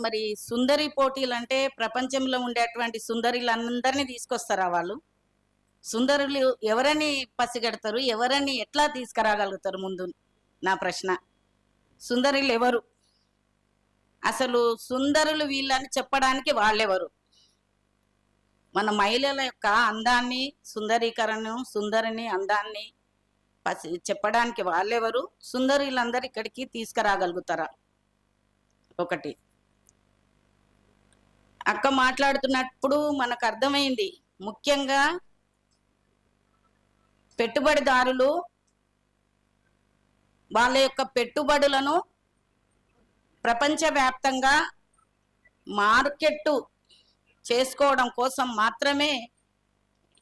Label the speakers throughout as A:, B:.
A: మరి సుందరి పోటీలు అంటే ప్రపంచంలో ఉండేటువంటి సుందరిలందరినీ తీసుకొస్తారా వాళ్ళు? సుందరులు ఎవరని పసిగడతారు? ఎవరని ఎట్లా తీసుకురాగలుగుతారు ముందు? నా ప్రశ్న. సుందరులు ఎవరు? అసలు సుందరులు వీళ్ళని చెప్పడానికి వాళ్ళెవరు? మన మహిళల యొక్క అందాన్ని సుందరీకరణను సుందరిని అందాన్ని పసి చెప్పడానికి వాళ్ళెవరు? సుందరులందరూ ఇక్కడికి తీసుకురాగలుగుతారా? ఒకటి. అక్క మాట్లాడుతున్నప్పుడు మనకు అర్థమైంది. ముఖ్యంగా పెట్టుబడిదారులు వాళ్ళ యొక్క పెట్టుబడులను ప్రపంచవ్యాప్తంగా మార్కెట్ చేసుకోవడం కోసం మాత్రమే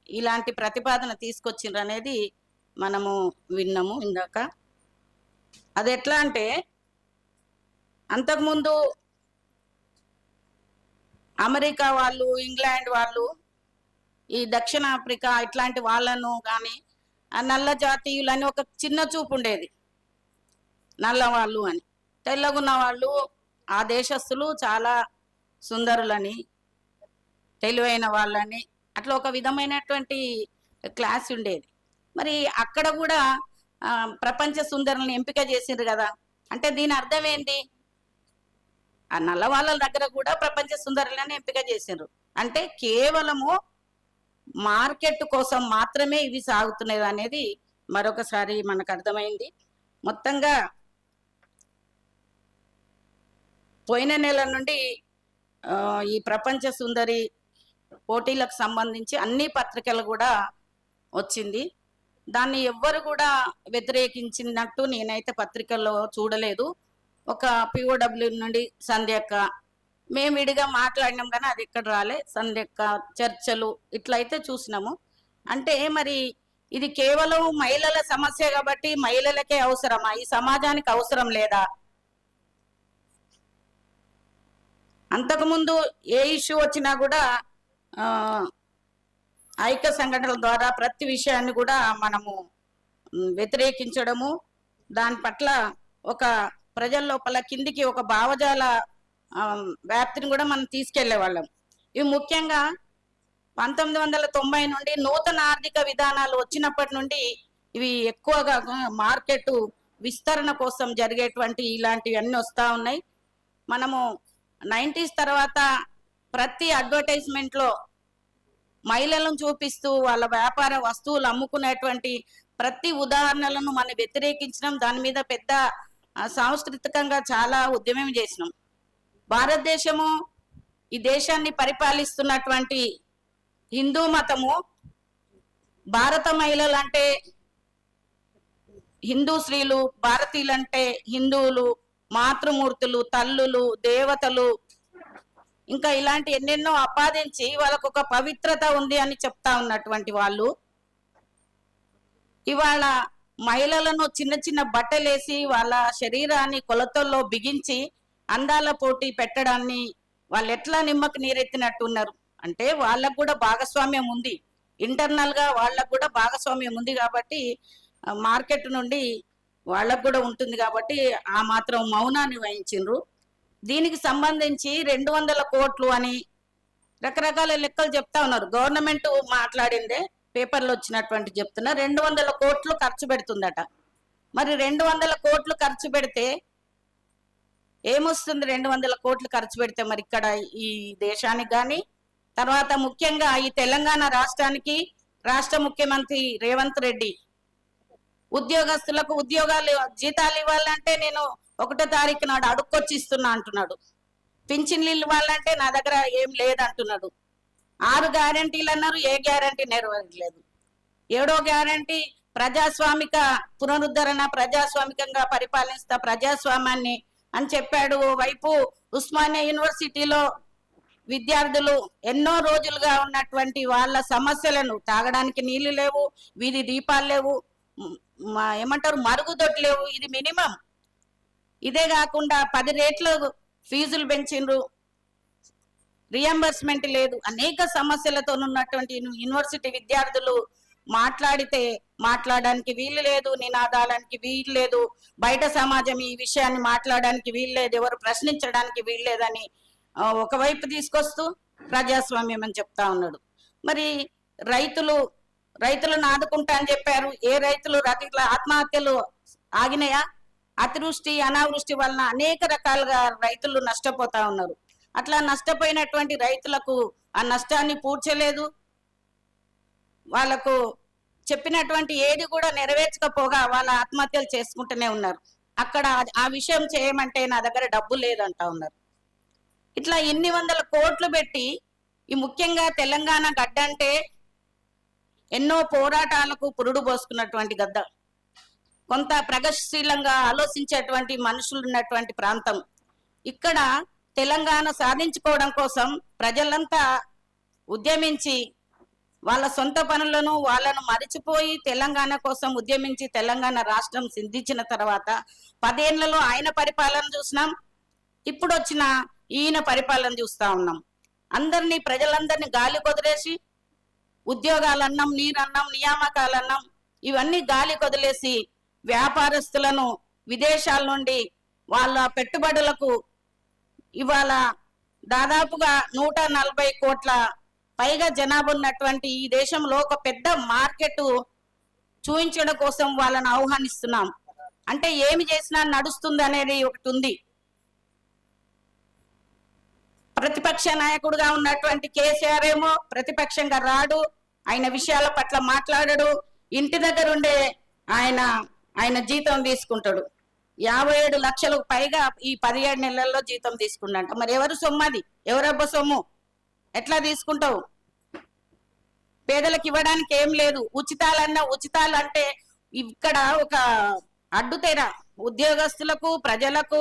A: ఇలాంటి ప్రతిపాదన తీసుకొచ్చిండ్రు అనేది మనము విన్నాము ఇందాక. అది ఎట్లా అంటే అంతకుముందు అమెరికా వాళ్ళు ఇంగ్లాండ్ వాళ్ళు ఈ దక్షిణ ఆఫ్రికా ఇట్లాంటి వాళ్ళను కానీ ఆ నల్ల జాతీయులని ఒక చిన్న చూపు ఉండేది. నల్ల వాళ్ళు అని. తెల్లగున్న వాళ్ళు ఆ దేశస్తులు చాలా సుందరులని తెలివైన వాళ్ళని అట్లా ఒక విధమైనటువంటి క్లాస్ ఉండేది. మరి అక్కడ కూడా ప్రపంచ సుందరులను ఎంపిక చేసిండ్రు కదా. అంటే దీని అర్థం ఏంటి? ఆ నల్ల వాళ్ళ దగ్గర కూడా ప్రపంచ సుందరులను ఎంపిక చేసిండ్రు. అంటే కేవలము మార్కెట్ కోసం మాత్రమే ఇవి సాగుతున్నది అనేది మరొకసారి మనకు అర్థమైంది. మొత్తంగా పోయిన నెల నుండి ఈ ప్రపంచ సుందరి పోటీలకు సంబంధించి అన్ని పత్రికలు కూడా వచ్చింది. దాన్ని ఎవ్వరు కూడా వ్యతిరేకించినట్టు నేనైతే పత్రికల్లో చూడలేదు. ఒక పిఓడబ్ల్యూ నుండి సంధ్యక్క. మేము విడిగా మాట్లాడినాం కానీ అది ఇక్కడ రాలే. సంధ్యక్క చర్చలు ఇట్లయితే చూసినాము. అంటే మరి ఇది కేవలం మహిళల సమస్య కాబట్టి మహిళలకే అవసరమా? ఈ సమాజానికి అవసరం లేదా? అంతకుముందు ఏ ఇష్యూ వచ్చినా కూడా ఐక్య సంఘటనల ద్వారా ప్రతి విషయాన్ని కూడా మనము వ్యతిరేకించడము దాని పట్ల ఒక ప్రజల లోపల కిందికి ఒక భావజాల వ్యాప్తిని కూడా మనం తీసుకెళ్ళే వాళ్ళం ఇవి ముఖ్యంగా పంతొమ్మిది వందల తొంభై నుండి నూతన ఆర్థిక విధానాలు వచ్చినప్పటి నుండి ఇవి ఎక్కువగా మార్కెట్ విస్తరణ కోసం జరిగేటువంటి ఇలాంటివి అన్నీ వస్తూ ఉన్నాయి. మనము నైంటీస్ తర్వాత ప్రతి అడ్వర్టైజ్మెంట్లో మహిళలను చూపిస్తూ వాళ్ళ వ్యాపార వస్తువులు అమ్ముకునేటువంటి ప్రతి ఉదాహరణలను మనం వ్యతిరేకించడం దాని మీద పెద్ద సాంస్కృతికంగా చాలా ఉద్యమం చేసినాం. భారతదేశము ఈ దేశాన్ని పరిపాలిస్తున్నటువంటి హిందూ మతము భారత మహిళలు అంటే హిందూ స్త్రీలు భారతీయులంటే హిందువులు మాతృమూర్తులు తల్లులు దేవతలు. ఇంకా ఇలాంటి ఎన్నెన్నో ఆపాదించి వాళ్ళకు ఒక పవిత్రత ఉంది అని చెప్తా ఉన్నటువంటి వాళ్ళు. ఇవాళ మహిళలను చిన్న చిన్న బట్టలేసి వాళ్ళ శరీరాన్ని కొలతల్లో బిగించి అందాల పోటీ పెట్టడాన్ని వాళ్ళు ఎట్లా నిమ్మకు నీరెత్తినట్టు ఉన్నారు అంటే వాళ్ళకు కూడా భాగస్వామ్యం ఉంది. ఇంటర్నల్గా వాళ్ళకు కూడా భాగస్వామ్యం ఉంది కాబట్టి మార్కెట్ నుండి వాళ్ళకు కూడా ఉంటుంది కాబట్టి ఆ మాత్రం మౌనాన్ని వహించిండ్రు. దీనికి సంబంధించి రెండు వందల కోట్లు అని రకరకాల లెక్కలు చెప్తా ఉన్నారు. గవర్నమెంట్ మాట్లాడిందే పేపర్లో వచ్చినటువంటి చెప్తున్నా రెండు వందల కోట్లు ఖర్చు పెడుతుందట. మరి రెండు వందల కోట్లు ఖర్చు పెడితే ఏమొస్తుంది రెండు వందల కోట్లు ఖర్చు పెడితే మరి ఇక్కడ ఈ దేశానికి కానీ తర్వాత ముఖ్యంగా ఈ తెలంగాణ రాష్ట్రానికి రాష్ట్ర ముఖ్యమంత్రి రేవంత్ రెడ్డి ఉద్యోగస్తులకు ఉద్యోగాలు జీతాలు ఇవ్వాలంటే నేను ఒకటో తారీఖు నాడు అడుక్కొచ్చి ఇస్తున్నా అంటున్నాడు. పింఛన్లు ఇవ్వాలంటే నా దగ్గర ఏం లేదంటున్నాడు. ఆరు గ్యారంటీలు అన్నారు ఏ గ్యారంటీ నెరవేరలేదు ఏడో గ్యారంటీ ప్రజాస్వామిక పునరుద్ధరణ ప్రజాస్వామికంగా పరిపాలిస్తా ప్రజాస్వామ్యాన్ని అని చెప్పాడు. వైపు ఉస్మానియా యూనివర్సిటీలో విద్యార్థులు ఎన్నో రోజులుగా ఉన్నటువంటి వాళ్ళ సమస్యలను తాగడానికి నీళ్ళు లేవు వీధి దీపాలు లేవు ఏమంటారు మరుగుదొడ్లు లేవు. ఇది మినిమం. ఇదే కాకుండా పది రేట్లు ఫీజులు పెంచిండ్రు. రియంబర్స్మెంట్ లేదు. అనేక సమస్యలతో ఉన్నటువంటి యూనివర్సిటీ విద్యార్థులు మాట్లాడితే మాట్లాడడానికి వీలు లేదు నినాదాలనికి వీలు లేదు బయట సమాజం ఈ విషయాన్ని మాట్లాడడానికి వీలు లేదు ఎవరు ప్రశ్నించడానికి వీలు లేదని ఒకవైపు తీసుకొస్తూ ప్రజాస్వామ్యం అని చెప్తా ఉన్నాడు. మరి రైతులు రైతులను ఆదుకుంటా అని చెప్పారు. ఏ రైతులు రైతుల ఆత్మహత్యలు ఆగినాయా? అతివృష్టి అనావృష్టి వలన అనేక రకాలుగా రైతులు నష్టపోతా ఉన్నారు. అట్లా నష్టపోయినటువంటి రైతులకు ఆ నష్టాన్ని పూడ్చలేదు. వాళ్ళకు చెప్పినటువంటి ఏది కూడా నెరవేర్చకపోగా వాళ్ళ ఆత్మహత్యలు చేసుకుంటూనే ఉన్నారు. అక్కడ ఆ- ఆ విషయం చేయమంటే నా దగ్గర డబ్బు లేదంటా ఉన్నారు. ఇట్లా ఎన్ని వందల కోట్లు పెట్టి ఈ ముఖ్యంగా తెలంగాణ గడ్డ అంటే ఎన్నో పోరాటాలకు పురుడు పోసుకున్నటువంటి గద్ద కొంత ప్రగతిశీలంగా ఆలోచించేటువంటి మనుషులు ఉన్నటువంటి ప్రాంతం. ఇక్కడ తెలంగాణ సాధించుకోవడం కోసం ప్రజలంతా ఉద్యమించి వాళ్ళ సొంత పనులను వాళ్ళను మరిచిపోయి తెలంగాణ కోసం ఉద్యమించి తెలంగాణ రాష్ట్రం సిద్ధించిన తర్వాత పదేళ్ళలో ఆయన పరిపాలన చూసినాం. ఇప్పుడు వచ్చిన ఈయన పరిపాలన చూస్తా ఉన్నాం. అందరినీ ప్రజలందరినీ గాలి కొదిలేసి ఉద్యోగాలన్నాం నీరన్నాం నియామకాలన్నాం ఇవన్నీ గాలి కొదిలేసి వ్యాపారస్తులను విదేశాల నుండి వాళ్ళ పెట్టుబడులకు ఇవాళ దాదాపుగా నూట నలభై కోట్ల పైగా జనాభా ఉన్నటువంటి ఈ దేశంలో ఒక పెద్ద మార్కెట్ చూపించడం కోసం వాళ్ళని ఆహ్వానిస్తున్నాం. అంటే ఏమి చేసినా నడుస్తుంది అనేది ఒకటి ఉంది. ప్రతిపక్ష నాయకుడుగా ఉన్నటువంటి కేసీఆర్ ఏమో ప్రతిపక్షంగా రాడు ఆయన విషయాల పట్ల మాట్లాడడు ఇంటి దగ్గర ఉండే ఆయన ఆయన జీతం తీసుకుంటాడు. యాభై ఏడు లక్షలకు పైగా ఈ పదిహేడు నెలల్లో జీతం తీసుకున్నాంట మరి ఎవరు సొమ్ము అది? ఎవరబ్బ సొమ్ము? ఎట్లా తీసుకుంటావు? పేదలకు ఇవ్వడానికి ఏం లేదు. ఉచితాలన్నా ఉచితాలు అంటే ఇక్కడ ఒక అడ్డుతెర ఉద్యోగస్తులకు ప్రజలకు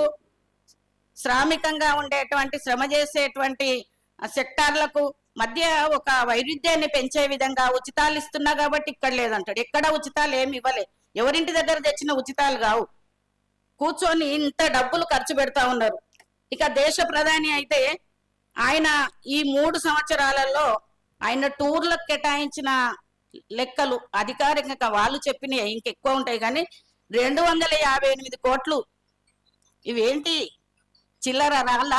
A: శ్రామికంగా ఉండేటువంటి శ్రమ చేసేటువంటి సెక్టార్లకు మధ్య ఒక వైరుధ్యాన్ని పెంచే విధంగా ఉచితాలు ఇస్తున్నా కాబట్టి ఇక్కడ లేదంటాడు. ఎక్కడ ఉచితాలు ఏమి ఇవ్వలే. ఎవరింటి దగ్గర తెచ్చిన ఉచితాలు కావు. కూర్చొని ఇంత డబ్బులు ఖర్చు పెడతా ఉన్నారు. ఇక దేశ ప్రధాని అయితే ఆయన ఈ మూడు సంవత్సరాలలో ఆయన టూర్లకు కేటాయించిన లెక్కలు అధికారికంగా వాళ్ళు చెప్పినవి ఇంకెక్కువ ఉంటాయి కానీ రెండు వందల యాభై ఎనిమిది కోట్లు. ఇవేంటి చిల్లర రాళ్ళ?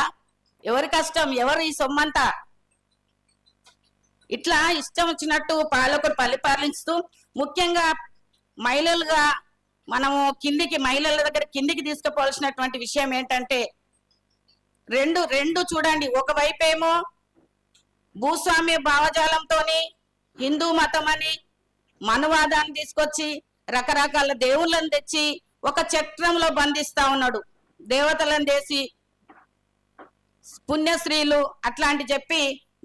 A: ఎవరి కష్టం? ఎవరు ఈ సొమ్మంతా? ఇట్లా ఇష్టం వచ్చినట్టు పాలకుడు పరిపాలిస్తూ ముఖ్యంగా మహిళలుగా మనము కిందికి మహిళల దగ్గర కిందికి తీసుకుపోవాల్సినటువంటి విషయం ఏంటంటే రెండు రెండు చూడండి. ఒకవైపేమో భూస్వామ్య భావజాలంతోని హిందూ మతం అని మనువాదాన్ని తీసుకొచ్చి రకరకాల దేవుళ్ళని తెచ్చి ఒక చక్రంలో బంధిస్తా ఉన్నాడు. దేవతలను చేసి పుణ్యశ్రీలు అట్లాంటి చెప్పి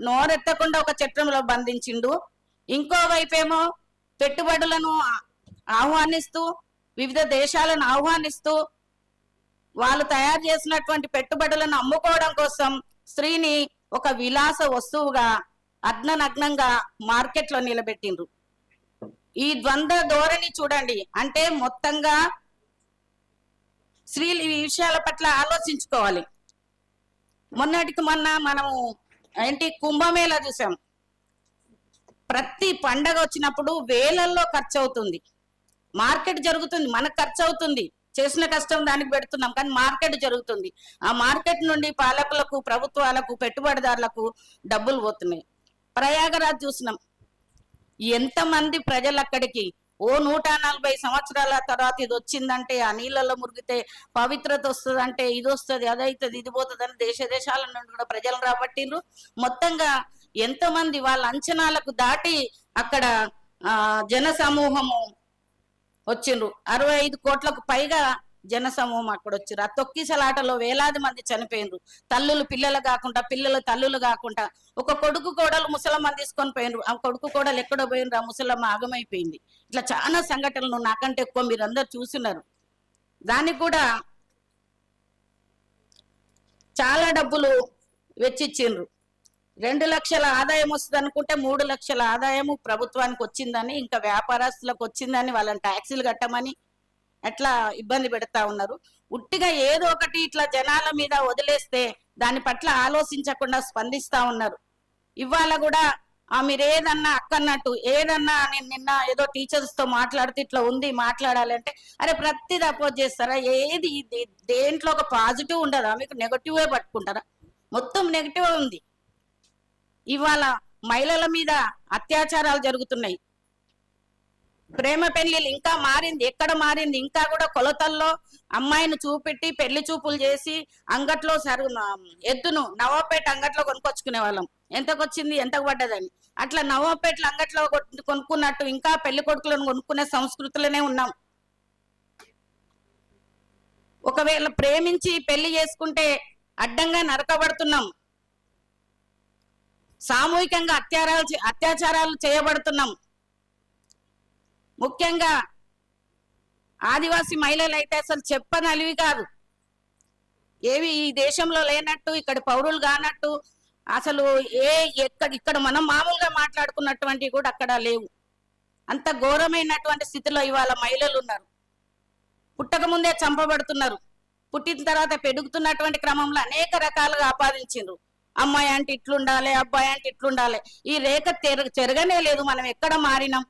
A: నోరెత్తకుండా ఒక చట్రంలో బంధించిండు. ఇంకో వైపేమో పెట్టుబడులను ఆహ్వానిస్తూ వివిధ దేశాలను ఆహ్వానిస్తూ వాళ్ళు తయారు చేసినటువంటి పెట్టుబడులను అమ్ముకోవడం కోసం స్త్రీని ఒక విలాస వస్తువుగా అగ్ననగ్నంగా మార్కెట్లో నిలబెట్టిండ్రు. ఈ ద్వంద్వ ధోరణి చూడండి. అంటే మొత్తంగా స్త్రీలు ఈ విషయాల పట్ల ఆలోచించుకోవాలి. మొన్నటికి మొన్న మనము ఏంటి కుంభమేళా చూసాం. ప్రతి పండగ వచ్చినప్పుడు వేలల్లో ఖర్చు అవుతుంది మార్కెట్ జరుగుతుంది మనకు ఖర్చు అవుతుంది. చేసిన కష్టం దానికి పెడుతున్నాం కానీ మార్కెట్ జరుగుతుంది. ఆ మార్కెట్ నుండి పాలకులకు ప్రభుత్వాలకు పెట్టుబడిదారులకు డబ్బులు పోతున్నాయి. ప్రయాగరాజ్ చూసినాం. ఎంతమంది ప్రజలు అక్కడికి? ఓ నూట నలభై సంవత్సరాల తర్వాత ఇది వచ్చిందంటే ఆ నీళ్ళలో మురిగితే పవిత్రత వస్తుందంటే ఇది వస్తుంది అది అవుతుంది ఇది పోతుంది అని దేశ దేశాల నుండి కూడా ప్రజలు రాబట్టిండ్రు. మొత్తంగా ఎంతమంది వాళ్ళ అంచనాలకు దాటి అక్కడ ఆ జన సమూహము వచ్చిండ్రు. అరవై ఐదు కోట్లకు పైగా జన సమూహం అక్కడ వచ్చారు ఆ తొక్కిసలాటలో వేలాది మంది చనిపోయినరు తల్లులు పిల్లలు కాకుండా పిల్లలు తల్లులు కాకుండా. ఒక కొడుకు కోడలు ముసలమ్మ తీసుకొని పోయినరు ఆ కొడుకు కోడలు ఎక్కడో పోయినరు ఆ ముసలమ్మ ఆగమైపోయింది. ఇట్లా చాలా సంఘటనలు నాకంటే ఎక్కువ మీరు అందరు చూస్తున్నారు దానికి కూడా చాలా డబ్బులు వెచ్చిచ్చిండ్రు. రెండు లక్షల ఆదాయం వస్తుంది అనుకుంటే మూడు లక్షల ఆదాయము ప్రభుత్వానికి వచ్చిందని ఇంకా వ్యాపారస్తులకు వచ్చిందని వాళ్ళని ట్యాక్సీలు కట్టమని అట్లా ఇబ్బంది పెడతా ఉన్నారు. ఉట్టిగా ఏదో ఒకటి ఇట్లా జనాల మీద వదిలేస్తే దాని పట్ల ఆలోచించకుండా స్పందిస్తా ఉన్నారు. ఇవాళ కూడా ఆ మీరు ఏదన్నా అక్కన్నట్టు ఏదన్నా నేను నిన్న ఏదో టీచర్స్తో మాట్లాడితే ఇట్లా ఉంది మాట్లాడాలి అంటే అరే ప్రతిది అపోజ్ చేస్తారా? ఏది దేంట్లో ఒక పాజిటివ్ ఉండదా? మీకు నెగటివ్ పట్టుకుంటారా? మొత్తం నెగటివ్ ఉంది. ఇవాళ మహిళల మీద అత్యాచారాలు జరుగుతున్నాయి. ప్రేమ పెళ్ళిలు ఇంకా మారింది ఎక్కడ మారింది? ఇంకా కూడా కొలతల్లో అమ్మాయిని చూపెట్టి పెళ్ళి చూపులు చేసి అంగట్లో సరు ఎద్దును నవాపేట అంగట్లో కొనుక్కొచ్చుకునే వాళ్ళం. ఎంతకు వచ్చింది? ఎంతకు పడ్డదని. అట్లా నవాపేటలో అంగట్లో కొనుక్కున్నట్టు ఇంకా పెళ్ళి కొడుకులను కొనుక్కునే సంస్కృతిలోనే ఉన్నాం. ఒకవేళ ప్రేమించి పెళ్ళి చేసుకుంటే అడ్డంగా నరకబడుతున్నాం. సామూహికంగా అత్యారాలు చే- అత్యాచారాలు చేయబడుతున్నాం. ముఖ్యంగా ఆదివాసి మహిళలు అయితే అసలు చెప్పనలివి కాదు. ఏవి ఈ దేశంలో లేనట్టు ఇక్కడ పౌరులు కానట్టు అసలు ఏ ఎక్కడ ఇక్కడ మనం మామూలుగా మాట్లాడుకున్నటువంటివి కూడా అక్కడ లేవు. అంత ఘోరమైనటువంటి స్థితిలో ఇవాళ మహిళలు ఉన్నారు. పుట్టక ముందే చంపబడుతున్నారు. పుట్టిన తర్వాత పెరుగుతున్నటువంటి క్రమంలో అనేక రకాలుగా ఆపాదించిండ్రు. అమ్మాయి అంటే ఇట్లుండాలి అబ్బాయి అంటే ఇట్లుండాలి. ఈ రేఖ తెర చెరగనే లేదు మనం ఎక్కడ మారినాం.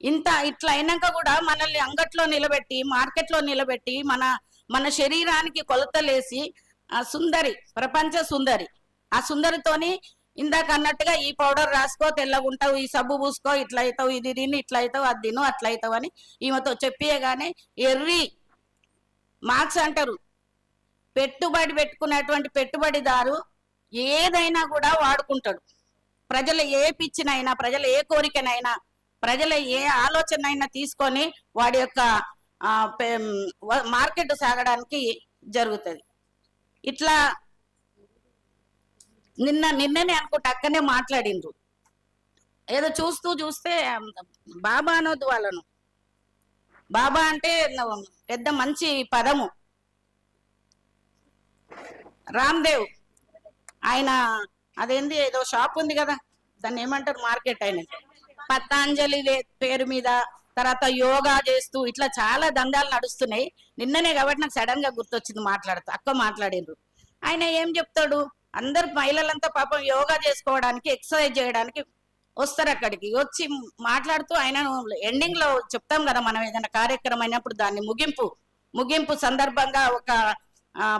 A: ఇంత ఇట్లా అయినాక కూడా మనల్ని అంగట్లో నిలబెట్టి మార్కెట్లో నిలబెట్టి మన మన శరీరానికి కొలతలేసి ఆ సుందరి ప్రపంచ సుందరి. ఆ సుందరితోని ఇందాక అన్నట్టుగా ఈ పౌడర్ రాసుకో తెల్లగుంటావు ఈ సబ్బు పూసుకో ఇట్లా అవుతావు ఇది తిని ఇట్లా అవుతావు అది తిను అట్లా అవుతావు అని ఈమెతో చెప్పియగానే ఎర్రి మార్క్స్ అంటారు. పెట్టుబడి పెట్టుకున్నటువంటి పెట్టుబడిదారు ఏదైనా కూడా వాడుకుంటాడు. ప్రజల ఏ పిచ్చినైనా ప్రజల ఏ కోరికనైనా ప్రజల ఏ ఆలోచన అయినా తీసుకొని వాడి యొక్క మార్కెట్ సాగడానికి జరుగుతుంది. ఇట్లా నిన్న నిన్ననే అనుకుంటే అక్కనే మాట్లాడిండ్రు. ఏదో చూస్తూ చూస్తే బాబా అనొద్దు వాళ్ళను బాబా అంటే పెద్ద మంచి పదము. రామ్దేవ్. ఆయన అదేంది ఏదో షాప్ ఉంది కదా దాన్ని ఏమంటారు మార్కెట్ ఆయన. పతాంజలి లే- పేరు మీద తర్వాత యోగా చేస్తూ ఇట్లా చాలా దందాలు నడుస్తున్నాయి. నిన్ననే కాబట్టి నాకు సడన్గా గుర్తొచ్చింది మాట్లాడుతూ అక్క మాట్లాడిండ్రు. ఆయన ఏం చెప్తాడు అందరు మహిళలంతా పాపం యోగా చేసుకోవడానికి ఎక్సర్సైజ్ చేయడానికి వస్తారు అక్కడికి. వచ్చి మాట్లాడుతూ ఆయన ఎండింగ్లో చెప్తాం కదా మనం ఏదైనా కార్యక్రమం అయినప్పుడు దాన్ని ముగింపు ముగింపు సందర్భంగా ఒక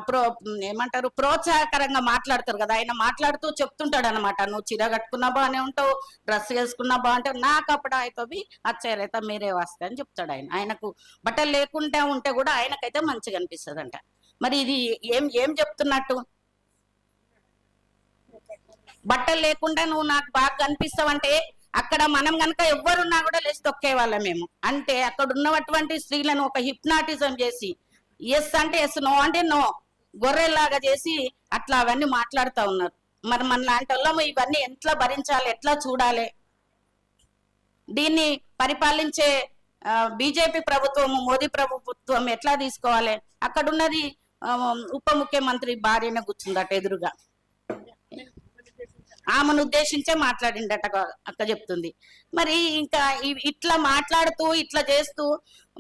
A: ప్రో ఏమంటారు ప్రోత్సాహకరంగా మాట్లాడతారు కదా. ఆయన మాట్లాడుతూ చెప్తుంటాడు అనమాట నువ్వు చీర కట్టుకున్నా బాగానే ఉంటావు డ్రెస్ వేసుకున్నా బాగుంటావు నాకు అప్పుడు అవుతుంది అచ్చారైతే మీరే వస్తాయి అని చెప్తాడు ఆయన. ఆయనకు బట్టలు లేకుండా ఉంటే కూడా ఆయనకైతే మంచిగా అనిపిస్తుంది అంట మరి ఇది ఏం ఏం చెప్తున్నట్టు? బట్టలు లేకుండా నువ్వు నాకు బాగా కనిపిస్తావంటే అక్కడ మనం కనుక ఎవ్వరున్నా కూడా లేచి తొక్కేవాళ్ళం మేము. అంటే అక్కడ ఉన్నటువంటి స్త్రీలను ఒక హిప్నాటిజం చేసి ఎస్ అంటే ఎస్ నో అంటే నో గొర్రెల్లాగా చేసి అట్లా అవన్నీ మాట్లాడుతూ ఉన్నారు. మరి మన లాంటి వాళ్ళము ఇవన్నీ ఎట్లా భరించాలి ఎట్లా చూడాలి? దీన్ని పరిపాలించే బీజేపీ ప్రభుత్వం మోదీ ప్రభుత్వం ఎట్లా తీసుకోవాలి? అక్కడున్నది ఉప ముఖ్యమంత్రి భార్యనే కూర్చుందట ఎదురుగా. ఆమెను ఉద్దేశించే మాట్లాడిండట అక్క చెప్తుంది. మరి ఇంకా ఇట్లా మాట్లాడుతూ ఇట్లా చేస్తూ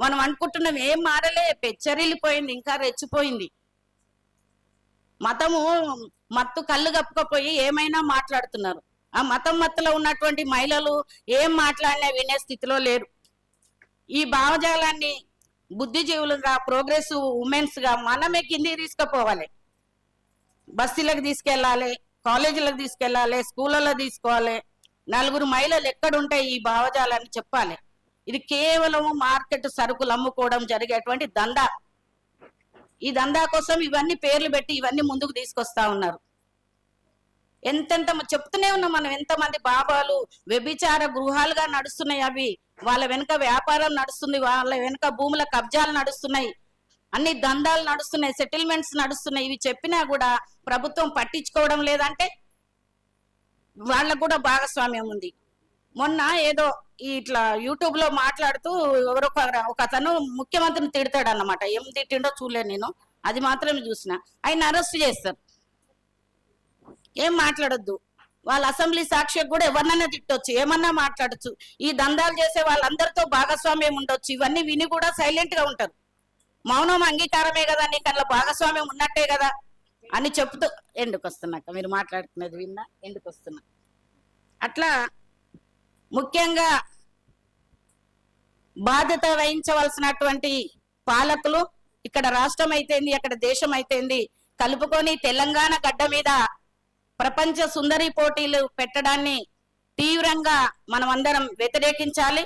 A: మనం అనుకుంటున్నాం ఏం మారలే పెచ్చరిల్లిపోయింది ఇంకా రెచ్చిపోయింది. మతము మత్తు కళ్ళు కప్పుకపోయి ఏమైనా మాట్లాడుతున్నారు. ఆ మతం మత్తులో ఉన్నటువంటి మహిళలు ఏం మాట్లాడినా వినే స్థితిలో లేరు. ఈ భావజాలాన్ని బుద్ధిజీవులుగా ప్రోగ్రెసివ్ ఉమెన్స్గా మనమే కింది తీసుకుపోవాలి. బస్తీలకు తీసుకెళ్ళాలి కాలేజీలకు తీసుకెళ్ళాలి స్కూళ్ళలో తీసుకోవాలి. నలుగురు మహిళలు ఎక్కడుంటాయి ఈ భావజాలాన్ని చెప్పాలి. ఇది కేవలం మార్కెట్ సరుకులు అమ్ముకోవడం జరిగేటువంటి దందా ఈ దందా కోసం ఇవన్నీ పేర్లు పెట్టి ఇవన్నీ ముందుకు తీసుకొస్తా ఉన్నారు. ఎంతెంత చెప్తూనే ఉన్నాం మనం ఎంతమంది బాబాలు వ్యభిచార గృహాలుగా నడుస్తున్నాయి అవి. వాళ్ళ వెనుక వ్యాపారం నడుస్తుంది వాళ్ళ వెనుక భూముల కబ్జాలు నడుస్తున్నాయి. అన్ని దందాలు నడుస్తున్నాయి సెటిల్మెంట్స్ నడుస్తున్నాయి. ఇవి చెప్పినా కూడా ప్రభుత్వం పట్టించుకోవడం లేదంటే వాళ్ళకు కూడా భాగస్వామ్యం ఉంది. మొన్న ఏదో ఇట్లా యూట్యూబ్లో మాట్లాడుతూ ఎవరో ఒక అతను ముఖ్యమంత్రిని తిడతాడు అన్నమాట ఏం తిట్టిండో చూడలేదు నేను. అది మాత్రమే చూసిన. ఆయన అరెస్ట్ చేస్తారు. ఏం మాట్లాడొద్దు. వాళ్ళ అసెంబ్లీ సాక్షికి కూడా ఎవరినైనా తిట్టొచ్చు. ఏమన్నా మాట్లాడొచ్చు. ఈ దందాలు చేసే వాళ్ళందరితో భాగస్వామ్యం ఉండొచ్చు. ఇవన్నీ విని కూడా సైలెంట్గా ఉంటారు. మౌనం అంగీకారమే కదా నీకు అందులో భాగస్వామ్యం ఉన్నట్టే కదా అని చెప్తూ ఎందుకు వస్తున్నాక మీరు మాట్లాడుతున్నది విన్నా ఎందుకు వస్తున్నా అట్లా ముఖ్యంగా బాధ్యత వహించవలసినటువంటి పాలకులు ఇక్కడ రాష్ట్రం అయితేంది అక్కడ దేశం అయితేంది కలుపుకొని తెలంగాణ గడ్డ మీద ప్రపంచ సుందరి పోటీలు పెట్టడాన్ని తీవ్రంగా మనమందరం వ్యతిరేకించాలి.